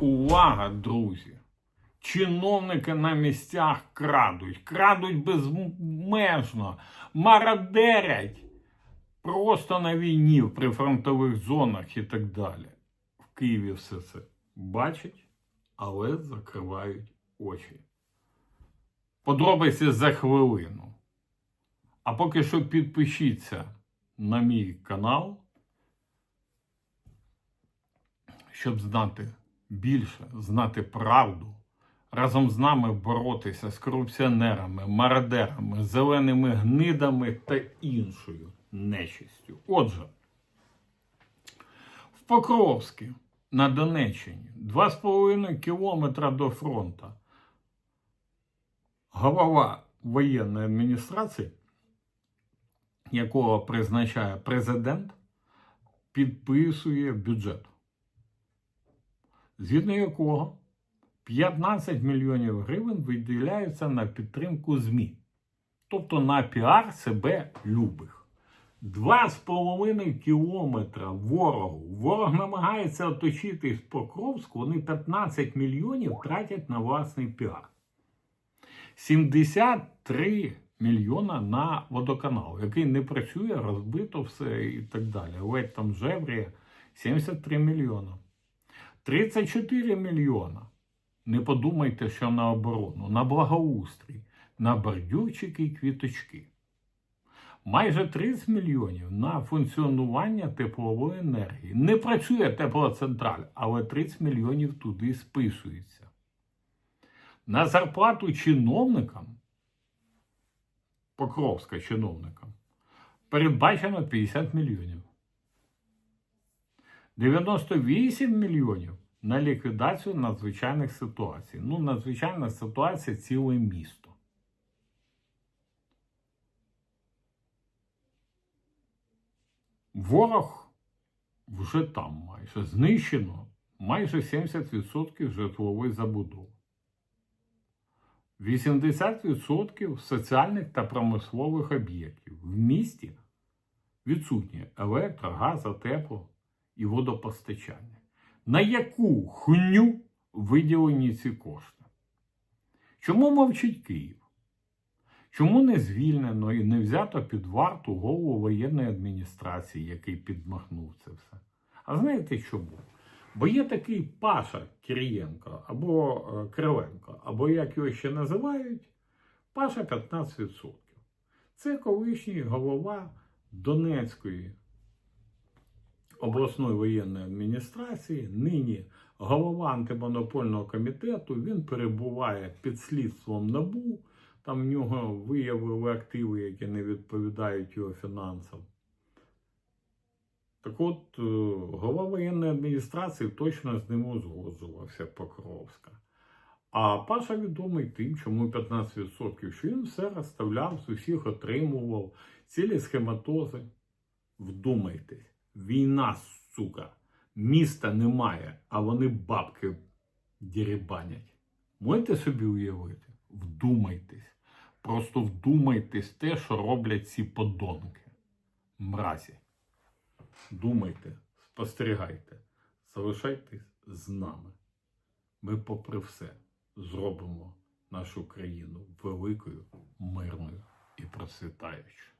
Увага, друзі! Чиновники на місцях крадуть, крадуть безмежно, мародерять просто на війні, в прифронтових зонах і так далі. В Києві все це бачать, але закривають очі. Подробиці за хвилину. А поки що підпишіться на мій канал, щоб знати більше, знати правду, разом з нами боротися з корупціонерами, мародерами, зеленими гнидами та іншою нечистю. Отже, в Покровську на Донеччині 2,5 кілометра до фронту. Голова воєнної адміністрації, якого призначає президент, підписує бюджет згідно якого 15 мільйонів гривень виділяються на підтримку ЗМІ, тобто на піар себе любих. Два з половиною кілометра ворогу. Ворог намагається оточити з Покровську, вони 15 мільйонів тратять на власний піар. 73 мільйона на водоканал, який не працює, розбито все і так далі. Ледь там жевріє 73 мільйона. 34 мільйона. Не подумайте, що на оборону, на благоустрій, на бордюрчики і квіточки. Майже 30 мільйонів на функціонування теплової енергії. Не працює теплоцентраль, але 30 мільйонів туди списується. На зарплату чиновникам, Покровська чиновникам, передбачено 50 мільйонів. 98 мільйонів на ліквідацію надзвичайних ситуацій. Ну, надзвичайна ситуація ціле місто. Ворог вже там майже знищено майже 70% житлової забудови. 80% соціальних та промислових об'єктів. В місті відсутні електро, газо, тепло і водопостачання. На яку хуню виділені ці кошти? Чому мовчить Київ? Чому не звільнено і не взято під варту голову воєнної адміністрації, який підмахнув це все? А знаєте чому? Бо є такий Паша Кирієнко або е, Криленко, або як його ще називають, Паша 15%. Це колишній голова Донецької обласної воєнної адміністрації, нині голова антимонопольного комітету, він перебуває під слідством НАБУ. Там в нього виявили активи, які не відповідають його фінансам. Так от, е, голова воєнної адміністрації точно з ним узгоджувався Покровська. А Паша відомий тим, чому 15%, що він все розставляв, з усіх отримував цілі схематози. Вдумайтесь, війна, сука, міста немає, а вони бабки дірібанять. Можете собі уявити? Вдумайтесь. Просто вдумайтесь те, що роблять ці подонки. Мразі. Думайте, спостерігайте, залишайтесь з нами. Ми, попри все, зробимо нашу країну великою, мирною і процвітаючою.